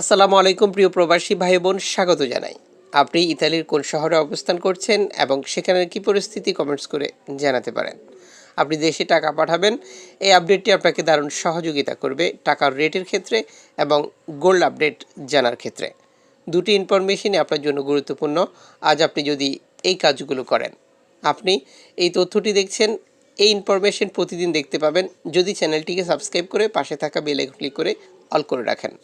আসসালামু আলাইকুম, প্রিয় প্রবাসী ভাই বোন স্বাগত জানাই। আপনি ইতালির কোন শহরে অবস্থান করছেন এবং সেখানের কি পরিস্থিতি কমেন্টস করে জানাতে পারেন। আপনি দেশে টাকা পাঠাবেন, এই আপডেটটি আপনাকে দারুণ সহযোগিতা করবে টাকার রেটের ক্ষেত্রে এবং গোল্ড আপডেট জানার ক্ষেত্রে। দুটি ইনফরমেশনই আপনার জন্য গুরুত্বপূর্ণ, আজ আপনি যদি এই কাজগুলো করেন। আপনি এই তথ্যটি দেখছেন, এই ইনফরমেশন প্রতিদিন দেখতে পাবেন। যদি চ্যানেলটিকে সাবস্ক্রাইব করে পাশে থাকা বেল আইকন ক্লিক করে অল করে রাখেন।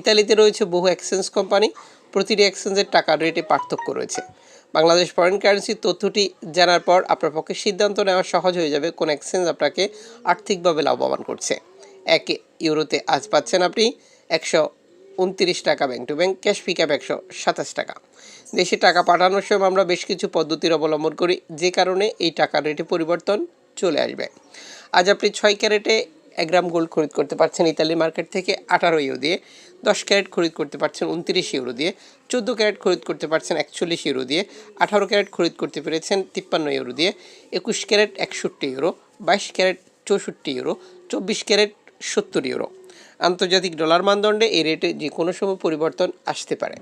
ইতালিতে রয়েছে বহু এক্সচেঞ্জ কোম্পানি প্রতিটি এক্সচেঞ্জের টাকার রেটে পার্থক্য রয়েছে। বাংলাদেশ ফরেন কারেন্সির তথ্যটি জানার পর আপনার পক্ষে সিদ্ধান্ত নেওয়া সহজ হয়ে যাবে কোন এক্সচেঞ্জ আপনাকে আর্থিকভাবে লাভবান করছে। এক ইউরোতে আজ পাচ্ছেন আপনি একশো উনত্রিশ টাকা bank to bank cash pickup একশো সাতাশ টাকা। দেশে টাকা পাঠানোর সময় আমরা বেশ কিছু পদ্ধতির অবলম্বন করি, যে কারণে এই টাকার রেটে পরিবর্তন চলে আসবে। আজ আপনি ছয় ক্যারেটে এক গ্রাম গোল্ড খরিদ করতে পারছেন ইতালি মার্কেট থেকে আঠারো ইউরো দিয়ে, দশ ক্যারেট খরিদ করতে পারছেন উনত্রিশ ইউরো দিয়ে, চোদ্দ ক্যারেট খরিদ করতে পারছেন একচল্লিশ ইউরো দিয়ে, আঠারো ক্যারেট খরিদ করতে পেরেছেন তিপ্পান্ন ইউরো দিয়ে, একুশ ক্যারেট একষট্টি ইউরো, বাইশ ক্যারেট চৌষট্টি ইউরো, চব্বিশ ক্যারেট সত্তর ইউরো। আন্তর্জাতিক ডলার মানদণ্ডে এই রেটে যে কোনো সময় পরিবর্তন আসতে পারে।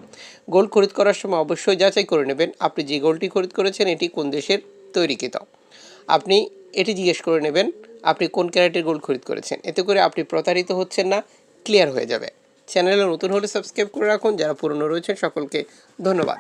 গোল্ড খরিদ করার সময় অবশ্যই যাচাই করে নেবেন আপনি যে গোলটি খরিদ করেছেন এটি কোন দেশের তৈরিকৃত। আপনি এটি জিজ্ঞেস করে নেবেন আপনি কোন ক্যারেটের গোল্ড খরিদ করেছেন? এতে করে আপনি প্রতারিত হচ্ছেন না, ক্লিয়ার হয়ে যাবে। চ্যানেলে নতুন হলে সাবস্ক্রাইব করে রাখুন। যারা পুরনো রয়েছেন সকলকে ধন্যবাদ।